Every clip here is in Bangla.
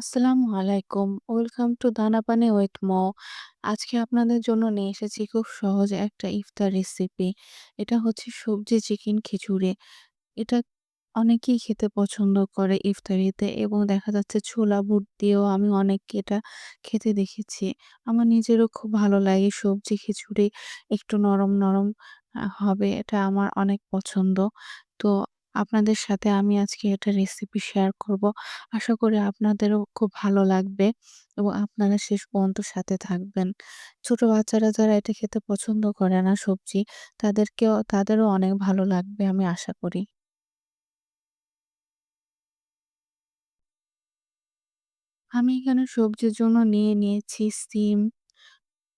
আসসালামু আলাইকুম। ওয়েলকাম টু দানা পানি উইথ মৌ। আজকে আপনাদের জন্য নিয়ে এসেছি খুব সহজ একটা ইফতার রেসিপি। এটা হচ্ছে সবজি চিকেন খিচুড়ি। এটা অনেকেই খেতে পছন্দ করে ইফতারিতে এবং দেখা যাচ্ছে ছোলা বুট দিয়েও আমি অনেককে এটা খেতে দেখেছি। আমার নিজেরও খুব ভালো লাগে সবজি খিচুড়ি একটু নরম, নরম হবে এটা আমার অনেক পছন্দ। তো আপনাদের সাথে আমি আজকে এটা রেসিপি শেয়ার করব। আশা করি আপনাদেরও খুব ভালো লাগবে এবং আপনারা শেষ পর্যন্ত সাথে থাকবেন। ছোট বাচ্চারা যারা এটা খেতে পছন্দ করে না সবজি, তাদেরকেও তাদেরও অনেক ভালো লাগবে আমি আশা করি। আমি এখানে সবজির জন্য নিয়ে নিয়েছি সিম,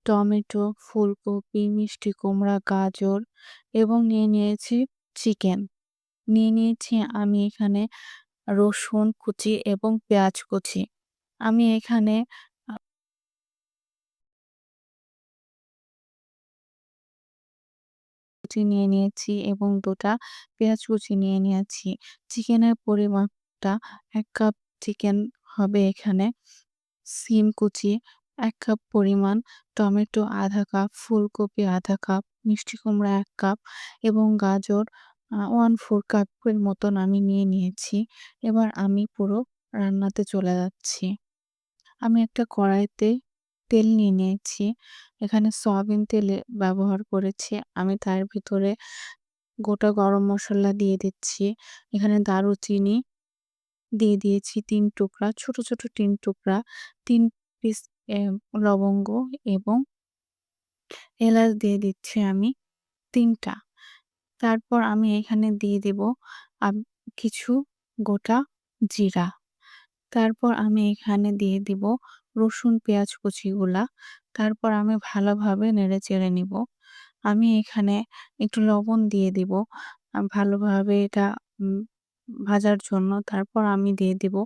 টমেটো, ফুলকপি, মিষ্টি কুমড়া, গাজর এবং নিয়ে নিয়েছি চিকেন। নিয়ে নিয়েছি আমি এখানে রসুন কুচি এবং পেঁয়াজ কুচি। আমি এখানে কুচি নিয়ে নিয়েছি এবং ২ টা পেঁয়াজ কুচি নিয়ে নিয়েছি। চিকেনের পরিমাণটা এক কাপ চিকেন হবে এখানে। সিম কুচি এক কাপ পরিমাণ, টমেটো ১/২ কাপ, ফুলকপি ১/২ কাপ, মিষ্টি কুমড়া এক কাপ এবং গাজর আ 1/4 কাপের মতন আমি নিয়ে নিয়েছি। এবার আমি পুরো রান্নাতে চলে যাচ্ছি। আমি একটা কড়াইতে তেল নিয়ে নিয়েছি। এখানে সয়াবিন তেল ব্যবহার করেছি। আমি তার ভিতরে গোটা গরম মশলা দিয়ে দিচ্ছি। এখানে দারুচিনি দিয়ে দিয়েছি তিন টুকরা, ছোট, ছোট তিন টুকরা, তিন পিস লবঙ্গ এবং এলাচ দিয়ে দিচ্ছি আমি ৩ টা। তারপর আমি এখানে দিয়ে দিব কিছু গোটা জিরা। তারপর আমি এখানে দিয়ে দিব রসুন, পেঁয়াজ কুচিগুলা। তারপর আমি ভালোভাবে নেড়ে চেড়ে নিব। আমি এখানে একটু লবণ দিয়ে দিব ভালোভাবে এটা ভাজার জন্য। তারপর আমি দিয়ে দিব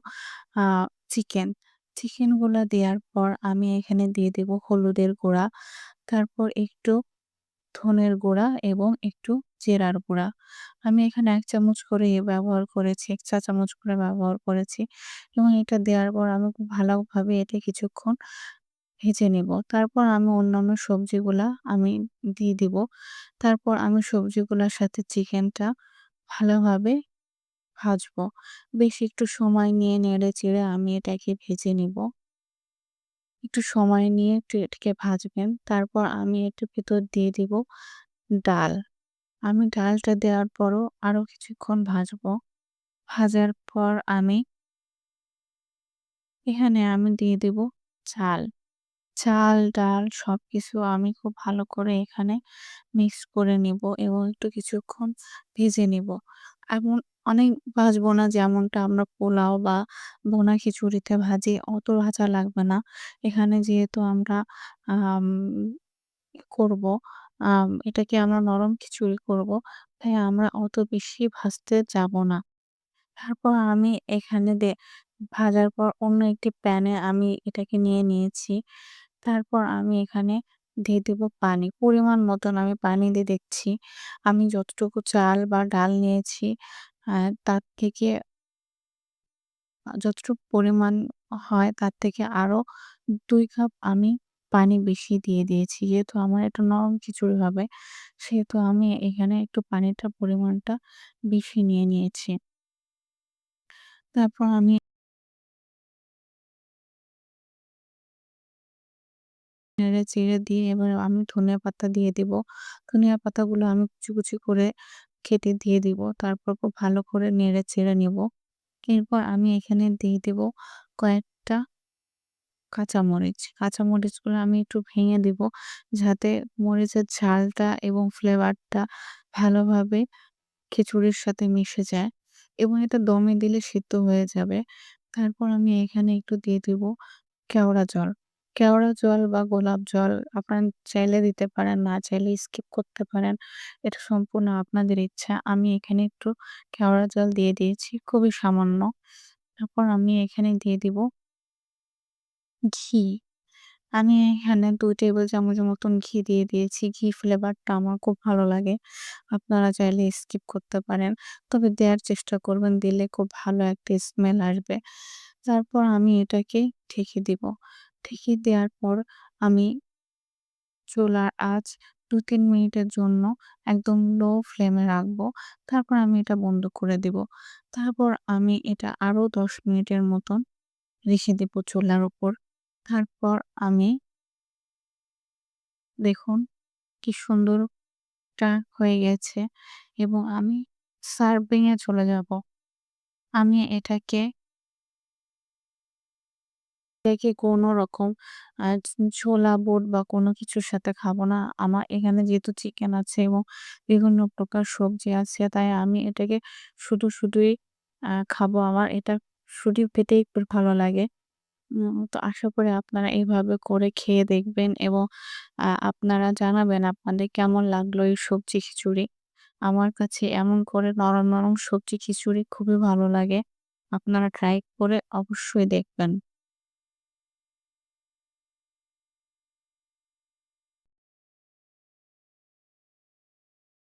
চিকেন। চিকেনগুলা দেওয়ার পর আমি এখানে দিয়ে দিব হলুদের গুঁড়া, তারপর একটু ধনের গুঁড়া এবং একটু জেরার গুঁড়া। আমি এখানে ১ চামচ করে ব্যবহার করেছি, ১ চা চামচ করে ব্যবহার করেছি এবং এটা দেওয়ার পর আমি খুব ভালোভাবে এটা কিছুক্ষণ ভেজে নিব। তারপর আমি অন্যান্য সবজিগুলা আমি দিয়ে দিব। তারপর আমি সবজিগুলার সাথে চিকেনটা ভালোভাবে ভাজবো। বেশ একটু সময় নিয়ে নেড়ে-চেড়ে আমি এটাকে ভেজে নিব। একটু সময় নিয়ে একটু এটাকে ভাজবেন। তারপর আমি এটার ভেতর দিয়ে দিব ডাল। আমি ডালটা দেওয়ার পরও আরও কিছুক্ষণ ভাজবো। ভাজার পর আমি এখানে আমি দিয়ে দিব চাল। চাল, ডাল সবকিছু আমি খুব ভালো করে এখানে মিক্স করে নিব এবং একটু কিছুক্ষণ ভেজে নিব। এমন অনেক ভাজবো না যেমনটা আমরা পোলাও বা ভুনা খিচুড়িতে ভাজি অত ভাজা লাগবে না। এখানে যেহেতু আমরা আম করব, এটাকে আমরা নরম খিচুড়ি করব, তাই আমরা অত বেশি ভাজতে যাব না। তারপর আমি এখানে দে ভাজার পর অন্য একটি প্যানে আমি এটাকে নিয়ে নিয়েছি। তারপর আমি এখানে দিয়ে দিব পানি। পরিমাণ মতন আমি পানি দিয়ে দেখছি। আমি যতটুকু চাল বা ডাল নিয়েছি তার থেকে যতটুকু পরিমাণ হয় তার থেকে আরও ২ কাপ আমি পানি বেশি দিয়ে দিয়েছি। যেহেতু আমার এটা নরম খিচুড়ি হবে, সেহেতু আমি এখানে একটু পানিটার পরিমাণটা বেশি নিয়ে নিয়েছি। তারপর আমি নেড়ে-চেড়ে দিয়ে এবার আমি ধনিয়া পাতা দিয়ে দিব। ধনিয়া পাতাগুলো আমি কুচি, কুচি করে কেটে দিয়ে দিব। তারপর খুব ভালো করে নেড়ে-চেড়ে নিব। এরপর আমি এখানে দিয়ে দিব কয়েকটা কাঁচামরিচ। কাঁচামরিচগুলো আমি একটু ভেঙে দিব যাতে মরিচের ঝালটা এবং ফ্লেভারটা ভালোভাবে খিচুড়ির সাথে মিশে যায় এবং এটা দমে দিলে সিদ্ধ হয়ে যাবে। তারপর আমি এখানে একটু দিয়ে দিব কেওড়া জল। কেওড়া জল বা গোলাপ জল আপনারা চাইলে দিতে পারেন, না চাইলে স্কিপ করতে পারেন। এটা সম্পূর্ণ আপনাদের ইচ্ছা। আমি এখানে একটু কেওড়া জল দিয়ে দিয়েছি, খুবই সামান্য। তারপর আমি এখানে দিয়ে দিব ঘি। আমি এখানে ২ টেবিল চামচের মতন ঘি দিয়ে দিয়েছি। ঘি ফ্লেভারটা আমার খুব ভালো লাগে। আপনারা চাইলে স্কিপ করতে পারেন। তবে দেওয়ার চেষ্টা করবেন, দিলে খুব ভালো একটা স্মেল আসবে। তারপর আমি এটাকে ঢেকে দিব। ঢেকে দেওয়ার পর আমি চুলার আঁচ ২-৩ মিনিটের জন্য একদম লো ফ্লেমে রাখব। তারপর আমি এটা বন্ধ করে দিব। তারপর আমি এটা আরও ১০ মিনিটের মতন রেখে দিব চুলার উপর। তারপর আমি দেখুন কি সুন্দরটা হয়ে গেছে এবং আমি সার্ভিংয়ে চলে যাব। আমি এটাকে এটাকে কোনো রকম ছোলা বুট বা কোনো কিছুর সাথে খাব না। আমার এখানে যেহেতু চিকেন আছে এবং বিভিন্ন প্রকার সবজি আছে তাই আমি এটাকে শুধু, শুধুই খাব। আমার এটা শুধু পেটেই ভালো লাগে। তো আশা করি আপনারা এইভাবে করে খেয়ে দেখবেন এবং আপনারা জানাবেন আপনাদের কেমন লাগল এই সবজি খিচুড়ি। আমার কাছে এমন করে নরম, নরম সবজি খিচুড়ি খুবই ভালো লাগে। আপনারা ট্রাই করে অবশ্যই দেখবেন।